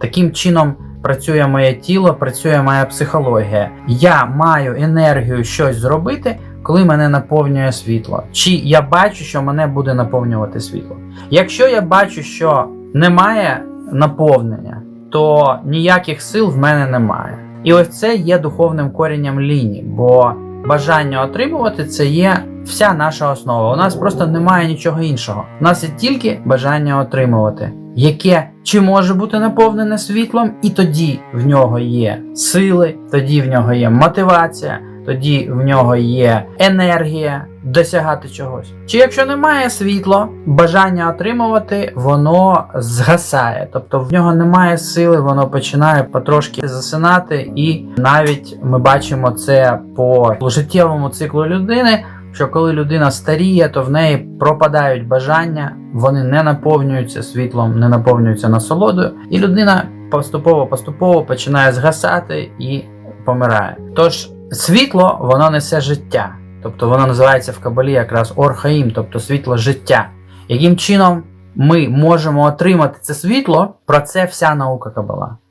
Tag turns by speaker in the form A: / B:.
A: Таким чином працює моє тіло, працює моя психологія. Я маю енергію щось зробити, коли мене наповнює світло. Чи я бачу, що мене буде наповнювати світло. Якщо я бачу, що немає наповнення, то ніяких сил в мене немає. І ось це є духовним коренням лінії, бо бажання отримувати це є вся наша основа. У нас просто немає нічого іншого. У нас є тільки бажання отримувати, яке чи може бути наповнене світлом, і тоді в нього є сили, тоді в нього є мотивація, тоді в нього є енергія досягати чогось. Чи якщо немає світла, бажання отримувати, воно згасає, тобто в нього немає сили, воно починає потрошки засинати, і навіть ми бачимо це по життєвому циклу людини. Що коли людина старіє, то в неї пропадають бажання, вони не наповнюються світлом, не наповнюються насолодою, і людина поступово-поступово починає згасати і помирає. Тож світло воно несе життя, тобто воно називається в кабалі якраз орхаїм, тобто світло життя. Яким чином ми можемо отримати це світло, про це вся наука кабала.